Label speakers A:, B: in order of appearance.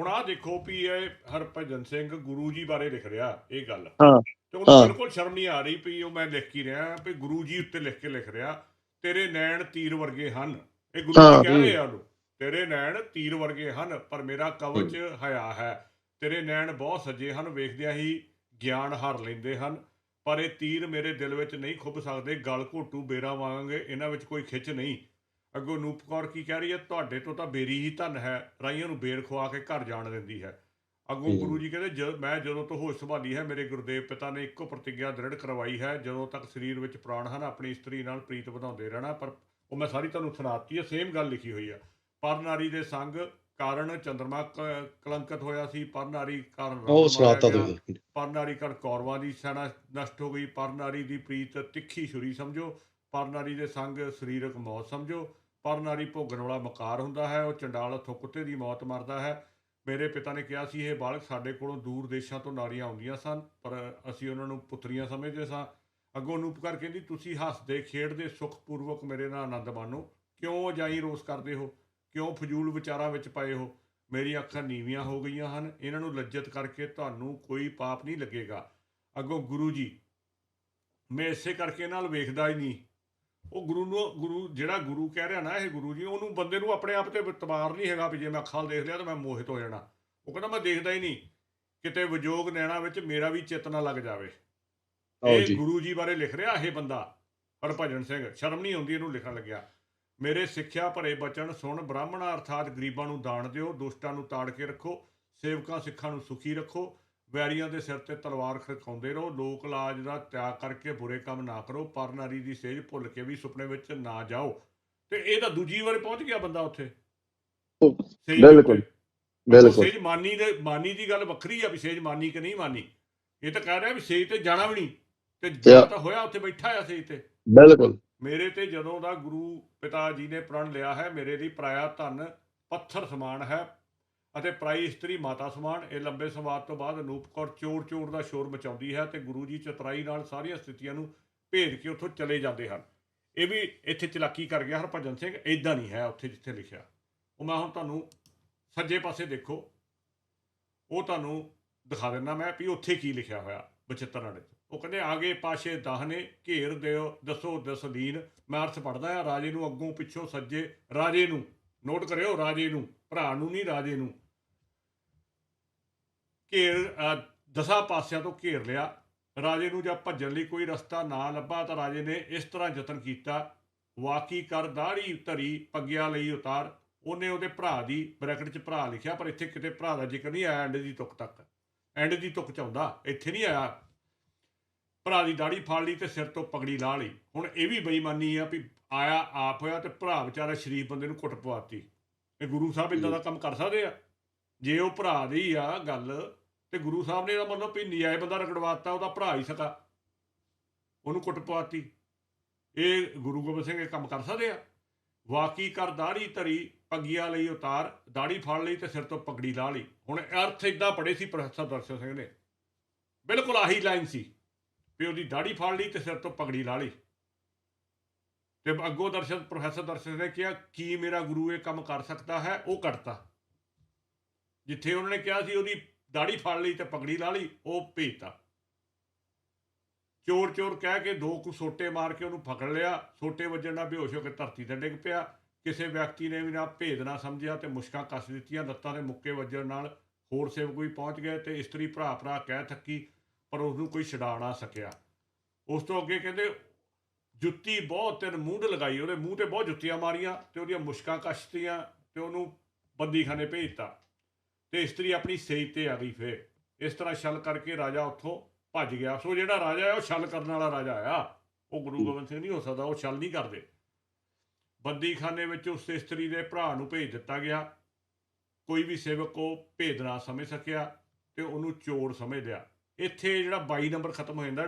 A: ਹੁਣ ਆਹ ਦੇਖੋ ਵੀ ਇਹ ਹਰਭਜਨ ਸਿੰਘ ਗੁਰੂ ਜੀ ਬਾਰੇ ਲਿਖ ਰਿਹਾ ਇਹ ਗੱਲ।
B: ਹਾਂ,
A: ਤੇ ਉਹਨੂੰ। ਬਿਲਕੁਲ ਸ਼ਰਮ ਨਹੀਂ ਆ ਰਹੀ ਵੀ ਉਹ ਮੈਂ ਲਿਖ ਕੀ ਰਿਹਾ ਵੀ ਗੁਰੂ ਜੀ ਉੱਤੇ ਲਿਖ ਕੇ ਲਿਖ ਰਿਹਾ ਤੇਰੇ ਨੈਣ ਤੀਰ ਵਰਗੇ ਹਨ। ਇਹ ਗੁਰੂ ਜੀ ਕਹਿ। ਰਹੇ ਆ ਉਹਨੂੰ ਤੇਰੇ ਨੈਣ ਤੀਰ ਵਰਗੇ ਹਨ ਪਰ ਮੇਰਾ ਕਵਚ ਹਿਆ ਹੈ। ਤੇਰੇ ਨੈਣ ਬਹੁਤ ਸੱਜੇ ਹਨ ਵੇਖਦਿਆਂ ਹੀ ਗਿਆਨ ਹਰ ਲੈਂਦੇ ਹਨ। ਪਰ ਇਹ ਤੀਰ ਮੇਰੇ ਦਿਲ ਵਿੱਚ ਨਹੀਂ ਖੁੱਭ ਸਕਦੇ ਗਲ ਘੋਟੂ ਬੇਰਾ ਵਾਂਗੇ ਇਹਨਾਂ ਵਿੱਚ ਕੋਈ ਖਿੱਚ ਨਹੀਂ। ਅੱਗੋਂ ਨੂਪ ਕੌਰ ਕੀ ਕਹਿ ਰਹੀ ਹੈ ਤੁਹਾਡੇ ਤੋਂ ਤਾਂ ਬੇਰੀ ਹੀ ਧਨ ਹੈ ਰਾਈਆਂ ਨੂੰ ਬੇਰ ਖਵਾ ਕੇ ਘਰ ਜਾਣ ਦਿੰਦੀ ਹੈ ਅੱਗੋਂ। ਗੁਰੂ ਜੀ ਕਹਿੰਦੇ ਜਦ ਮੈਂ ਜਦੋਂ ਤੋਂ ਹੋਸ਼ ਸੰਭਾਲੀ ਹੈ ਮੇਰੇ ਗੁਰਦੇਵ ਪਿਤਾ ਨੇ ਇੱਕੋ ਪ੍ਰਤੀਗਿਆ ਦ੍ਰਿੜ ਕਰਵਾਈ ਹੈ ਜਦੋਂ ਤੱਕ ਸਰੀਰ ਵਿੱਚ ਪ੍ਰਾਣ ਹਨ ਆਪਣੀ ਇਸਤਰੀ ਨਾਲ ਪ੍ਰੀਤ ਵਧਾਉਂਦੇ ਰਹਿਣਾ ਪਰ ਉਹ ਮੈਂ ਸਾਰੀ ਤੁਹਾਨੂੰ ਸੁਣਾਤੀ ਹੈ ਸੇਮ ਗੱਲ ਲਿਖੀ ਹੋਈ ਆ ਪਰ ਨਾਰੀ ਦੇ ਸੰਗ ਕਾਰਨ ਚੰਦਰਮਾ ਕਲੰਕਿਤ ਹੋਇਆ ਸੀ ਪਰ ਨਾਰੀ ਕਾਰਨ
B: ਉਹ ਸੁਣਾਤਾ। ਤੁਸੀਂ
A: ਪਰ ਨਾਰੀ ਕਰ ਕੌਰਵਾਂ ਦੀ ਸੈਨਾ ਨਸ਼ਟ ਹੋ ਗਈ ਪਰ ਨਾਰੀ ਦੀ ਪ੍ਰੀਤ ਤਿੱਖੀ ਛੁਰੀ ਸਮਝੋ ਪਰ ਨਾਰੀ ਦੇ ਸੰਗ ਸਰੀਰਕ ਮੌਤ ਸਮਝੋ ਪਰ ਨਾਰੀ ਭੋਗਣ ਵਾਲਾ ਮਕਾਰ ਹੁੰਦਾ ਹੈ, ਉਹ ਚੰਡਾਲ ਹੱਥੋਂ ਕੁੱਤੇ ਦੀ ਮੌਤ ਮਰਦਾ ਹੈ। ਮੇਰੇ ਪਿਤਾ ਨੇ ਕਿਹਾ ਸੀ, ਇਹ ਬਾਲਕ ਸਾਡੇ ਕੋਲੋਂ ਦੂਰ ਦੇਸ਼ਾਂ ਤੋਂ ਨਾਰੀਆਂ ਆਉਂਦੀਆਂ ਸਨ, ਪਰ ਅਸੀਂ ਉਹਨਾਂ ਨੂੰ ਪੁੱਤਰੀਆਂ ਸਮਝਦੇ ਸਾਂ। ਅੱਗੋਂ ਨੂਪਕਰ ਕਹਿੰਦੀ, ਤੁਸੀਂ ਹੱਸਦੇ, ਖੇਡਦੇ, ਸੁਖਪੂਰਵਕ ਮੇਰੇ ਨਾਲ ਆਨੰਦ ਮਾਣੋ। ਕਿਉਂ ਜਾਈ ਰੋਸ ਕਰਦੇ ਹੋ? ਕਿਉਂ ਫਜ਼ੂਲ ਵਿਚਾਰਾਂ ਵਿੱਚ ਪਏ ਹੋ? ਮੇਰੀਆਂ ਅੱਖਾਂ ਨੀਵੀਆਂ ਹੋ ਗਈਆਂ ਹਨ। ਇਹਨਾਂ ਨੂੰ ਲੱਜਤ ਕਰਕੇ ਤੁਹਾਨੂੰ ਕੋਈ ਪਾਪ ਨਹੀਂ ਲੱਗੇਗਾ। ਅੱਗੋਂ ਗੁਰੂ ਜੀ, ਮੈਂ ਇਸੇ ਕਰਕੇ ਨਾਲ ਵੇਖਦਾ ਹੀ ਨਹੀਂ ਉਹ ਗੁਰੂ ਨੂੰ ਗੁਰੂ ਜਿਹੜਾ ਗੁਰੂ ਕਹਿ ਰਿਹਾ ਨਾ ਇਹ ਗੁਰੂ ਜੀ ਉਹਨੂੰ ਬੰਦੇ ਨੂੰ ਆਪਣੇ ਆਪ ਤੇ ਇਤਬਾਰ ਨਹੀਂ ਹੈਗਾ ਵੀ ਜੇ ਮੈਂ ਅੱਖਾਂ ਦੇਖ ਲਿਆ ਤਾਂ ਮੈਂ ਮੋਹਿਤ ਹੋ ਜਾਣਾ। ਉਹ ਕਹਿੰਦਾ ਮੈਂ ਦੇਖਦਾ ਹੀ ਨਹੀਂ। ਕਿਤੇ ਵਿਜੋਗ ਨੈਣਾ ਵਿੱਚ ਮੇਰਾ ਵੀ ਚਿੱਤ ਨਾ ਲੱਗ ਜਾਵੇ। ਇਹ ਗੁਰੂ ਜੀ ਬਾਰੇ ਲਿਖ ਰਿਹਾ ਇਹ ਬੰਦਾ ਹਰਭਜਨ ਸਿੰਘ। ਸ਼ਰਮ ਨਹੀਂ ਆਉਂਦੀ ਇਹਨੂੰ ਲਿਖਣ ਲੱਗਿਆ। ਮੇਰੇ ਸਿੱਖਿਆ ਭਰੇ ਬਚਨ ਸੁਣ ਬ੍ਰਾਹਮਣਾ ਅਰਥਾਤ ਗਰੀਬਾਂ ਨੂੰ ਦਾਨ ਦਿਓ ਦੁਸ਼ਟਾਂ ਨੂੰ ਤਾੜ ਕੇ ਰੱਖੋ ਸੇਵਕਾਂ ਸਿੱਖਾਂ ਨੂੰ ਸੁਖੀ ਰੱਖੋ। ਵੈਰੀਆਂ ਦੇ ਸਿਰ ਤੇ ਤਲਵਾਰ ਖੜਕਾਉਂਦੇ ਰਹੋ ਲੋਕ ਲਾਜ ਦਾ ਤਿਆਗ ਕਰਕੇ ਬੁਰੇ ਕੰਮ ਨਾ ਕਰੋ ਪਰ ਨਾਰੀ ਦੀ ਸੇਜ ਭੁੱਲ ਕੇ ਵੀ ਸੁਪਨੇ ਵਿੱਚ ਨਾ ਜਾਓ। ਤੇ ਇਹ ਤਾਂ ਦੂਜੀ ਵਾਰ ਪਹੁੰਚ ਗਿਆ ਬੰਦਾ ਉੱਥੇ।
B: ਬਿਲਕੁਲ। ਬਿਲਕੁਲ।
A: ਸੇਜ ਮਾਨੀ ਦੇ ਮਾਨੀ ਦੀ ਗੱਲ ਵੱਖਰੀ ਆ ਵੀ ਸੇਜ ਮਾਨੀ ਕਿ ਨਹੀਂ ਮਾਨੀ। ਇਹ ਤਾਂ ਕਹਿ ਰਿਹਾ ਵੀ ਸੇਜ ਤੇ ਜਾਣਾ ਵੀ ਨਹੀਂ। ਤੇ ਜਾ ਤਾਂ ਹੋਇਆ ਉੱਥੇ ਬੈਠਾ ਆ ਸੇਜ ਤੇ।
B: ਬਿਲਕੁਲ।
A: ਮੇਰੇ ਤੇ ਜਦੋਂ ਦਾ ਗੁਰੂ ਪਿਤਾ ਜੀ ਨੇ ਪ੍ਰਣ ਲਿਆ ਹੈ ਮੇਰੇ ਲਈ ਪਰਾਇਆ ਧਨ ਪੱਥਰ ਸਮਾਨ ਹੈ ਅਤੇ ਪ੍ਰਾਈ ਇਸਤਰੀ ਮਾਤਾ ਸਮਾਨ, ਇਹ ਲੰਬੇ ਸੰਵਾਦ ਤੋਂ ਬਾਅਦ ਅਨੂਪ ਕੌਰ ਚੋਰ ਚੋਰ ਦਾ ਸ਼ੋਰ ਮਚਾਉਂਦੀ ਹੈ ਤੇ ਗੁਰੂ ਜੀ ਚਤਰਾਈ ਨਾਲ ਸਾਰੀਆਂ ਸਥਿਤੀਆਂ ਨੂੰ ਭੇਜ ਕੇ ਉੱਥੋਂ ਚਲੇ ਜਾਂਦੇ ਹਨ। ਇਹ ਵੀ ਇੱਥੇ ਚਲਾਕੀ ਕਰ ਗਿਆ ਹਰਭਜਨ ਸਿੰਘ ਇਦਾਂ ਨਹੀਂ ਹੈ ਉੱਥੇ ਜਿੱਥੇ ਲਿਖਿਆ। ਉਹ ਮੈਂ ਹੁਣ ਤੁਹਾਨੂੰ ਸੱਜੇ ਪਾਸੇ ਦੇਖੋ। ਉਹ ਤੁਹਾਨੂੰ ਦਿਖਾ ਦਿੰਦਾ ਮੈਂ ਵੀ ਉੱਥੇ ਕੀ ਲਿਖਿਆ ਹੋਇਆ ਬਚਿੱਤਰ ਨਾਲ ਉਹ ਕਹਿੰਦੇ, ਆਗੇ ਪਾਸ਼ੇ ਦਾਹਨੇ, ਘੇਰ ਦਿਓ, ਦੱਸੋ ਦਸਦੀਨ ਮੈਂ ਅਰਥ ਪੜਦਾ ਆ ਰਾਜੇ ਨੂੰ ਅੱਗੋਂ ਪਿੱਛੋਂ ਸੱਜੇ ਰਾਜੇ ਨੂੰ ਨੋਟ ਕਰਿਓ ਰਾਜੇ ਨੂੰ, ਭਰਾ ਨੂੰ ਨਹੀਂ ਰਾਜੇ ਨੂੰ। ਘੇਰ ਦਸਾਂ ਪਾਸਿਆਂ ਤੋਂ ਘੇਰ ਲਿਆ। ਰਾਜੇ ਨੂੰ ਜਦ ਭੱਜਣ ਲਈ ਕੋਈ ਰਸਤਾ ਨਾ ਲੱਭਾ ਤਾਂ ਰਾਜੇ ਨੇ ਇਸ ਤਰ੍ਹਾਂ ਯਤਨ ਕੀਤਾ। ਵਾਕੀ ਕਰ ਦਾੜੀ ਧਰੀ ਪੱਗਿਆ ਲਈ ਉਤਾਰ। ਉਹਨੇ ਉਹਦੇ ਭਰਾ ਦੀ ਬ੍ਰੈਕਟ 'ਚ ਭਰਾ ਲਿਖਿਆ, ਪਰ ਇੱਥੇ ਕਿਤੇ ਭਰਾ ਦਾ ਜ਼ਿਕਰ ਨਹੀਂ ਆਇਆ, ਐਂਡ ਦੀ ਤੁਕ ਤੱਕ। ਐਂਡ ਦੀ ਤੁਕ 'ਚ ਆਉਂਦਾ, ਇੱਥੇ ਨਹੀਂ ਆਇਆ। ਭਰਾ ਦੀ ਦਾੜੀ ਫਾੜ ਲਈ ਤੇ ਸਿਰ ਤੋਂ ਪਗੜੀ ਲਾ ਲਈ। ਹੁਣ ਇਹ ਵੀ ਬੇਈਮਾਨੀ ਆ ਵੀ ਆਇਆ ਆਪ ਹੋਇਆ ਤੇ ਭਰਾ ਵਿਚਾਰਾ ਸ਼ਰੀਫ ਬੰਦੇ ਨੂੰ ਕੁੱਟ ਪਵਾਤੀ। ਇਹ ਗੁਰੂ ਸਾਹਿਬ ਇਦਾਂ ਦਾ ਕੰਮ ਕਰ ਸਕਦੇ ਆ? ਜੇ ਉਹ ਭਰਾ ਦੀ ਆ ਗੱਲ ਤੇ ਗੁਰੂ ਸਾਹਿਬ ਨੇ ਇਹਦਾ ਮਤਲਬ ਵੀ ਨਿਆਏ ਬੰਦਾ ਰਗੜਵਾਤਾ ਉਹਦਾ ਭਰਾ ਹੀ ਸਕਾ। ਉਹਨੂੰ ਕੁੱਟ ਪਵਾਤੀ। ਇਹ ਗੁਰੂ ਗੋਬਿੰਦ ਸਿੰਘ ਇਹ ਕੰਮ ਕਰ ਸਕਦੇ ਆ? ਵਾਕੀ ਕਰ ਦਾੜੀ ਧਰੀ ਪੱਗੀਆਂ ਲਈ ਉਤਾਰ ਦਾੜੀ ਫੜ ਲਈ ਤੇ ਸਿਰ ਤੋਂ ਪਗੜੀ ਲਾ ਲਈ। ਹੁਣ ਅਰਥ ਇਦਾਂ ਪੜੇ ਸੀ ਪ੍ਰੋਫੈਸਰ ਦਰਸ਼ਨ ਸਿੰਘ ਨੇ। ਬਿਲਕੁਲ ਆਹੀ ਲਾਈਨ ਸੀ। ਵੀ ਉਹਦੀ ਦਾੜੀ ਫੜ ਲਈ ਤੇ ਸਿਰ ਤੋਂ ਪਗੜੀ ਲਾ ਲਈ। ਤੇ ਅੱਗੋਂ ਦਰਸ਼ਨ, ਪ੍ਰੋਫੈਸਰ ਦਰਸ਼ਨ ਨੇ ਕਿਹਾ, ਕੀ ਮੇਰਾ ਗੁਰੂ ਇਹ ਕੰਮ ਕਰ ਸਕਦਾ ਹੈ? ਉਹ ਕਰਤਾ ਜਿੱਥੇ ਉਹਨਾਂ ਨੇ ਕਿਹਾ ਸੀ ਉਹਦੀ ਦਾੜੀ ਫੜ ਲਈ ਤੇ ਪਗੜੀ ਲਾ ਲਈ, ਉਹ ਭੇਜਤਾ। ਚੋਰ ਚੋਰ ਕਹਿ ਕੇ ਦੋ ਕੁ ਸੋਟੇ ਮਾਰ ਕੇ ਉਹਨੂੰ ਫਕੜ ਲਿਆ। ਸੋਟੇ ਵੱਜਣ ਨਾਲ ਬੇਹੋਸ਼ ਹੋ ਕੇ ਧਰਤੀ ਤੇ ਡਿੱਗ ਪਿਆ। ਕਿਸੇ ਵਿਅਕਤੀ ਨੇ ਵੀ ਨਾ ਭੇਦ ਨਾ ਸਮਝਿਆ ਤੇ ਮੁਸ਼ਕਾਂ ਕੱਸ ਦਿੱਤੀਆਂ। ਲੱਤਾਂ ਦੇ ਮੁੱਕੇ ਵੱਜਣ ਨਾਲ ਹੋਰ ਸੇਵਕ ਵੀ ਪਹੁੰਚ ਗਏ ਤੇ ਇਸਤਰੀ ਭਰਾ ਭਰਾ ਕਹਿ ਥੱਕੀ ਪਰ ਉਸ ਨੂੰ ਕੋਈ ਛਡਾ ਨਾ ਸਕਿਆ। ਉਸ ਤੋਂ ਅੱਗੇ ਕਹਿੰਦੇ, ਜੁੱਤੀ ਬਹੁਤ, ਤਿੰਨ ਮੂੰਹ 'ਤੇ ਲਗਾਈ, ਉਹਦੇ ਮੂੰਹ ਤੇ ਬਹੁਤ ਜੁੱਤੀਆਂ ਮਾਰੀਆਂ ਤੇ ਉਹਦੀਆਂ ਮੁਸ਼ਕਾਂ ਕੱਸ਼ਤੀਆਂ ਤੇ ਉਹਨੂੰ ਬੰਦੀਖਾਨੇ ਭੇਜਤਾ ਤੇ ਇਸਤਰੀ ਆਪਣੀ ਸੇਜ ਤੇ ਆ ਗਈ ਫੇਰ। ਇਸ ਤਰ੍ਹਾਂ ਛਲ ਕਰਕੇ ਰਾਜਾ ਉੱਥੋਂ ਭੱਜ ਗਿਆ। ਸੋ ਜਿਹੜਾ ਰਾਜਾ ਹੈ, ਉਹ ਛਲ ਕਰਨ ਵਾਲਾ ਰਾਜਾ ਆ। ਉਹ ਗੁਰੂ ਗੋਬਿੰਦ ਸਿੰਘ ਨਹੀਂ ਹੋ ਸਕਦਾ, ਉਹ ਛਲ ਨਹੀਂ ਕਰਦੇ। ਬੰਦੀਖਾਨੇ ਵਿੱਚ ਉਸ ਇਸਤਰੀ ਦੇ ਭਰਾ ਨੂੰ ਭੇਜ ਦਿੱਤਾ ਗਿਆ। ਕੋਈ ਵੀ ਸੇਵਕ ਉਹ ਭੇਦ ਸਮਝ ਸਕਿਆ ਤੇ ਉਹਨੂੰ ਚੋਰ ਸਮਝ ਲਿਆ। ਇੱਥੇ ਜਿਹੜਾ 22 ਨੰਬਰ ਖਤਮ ਹੋ ਜਾਂਦਾ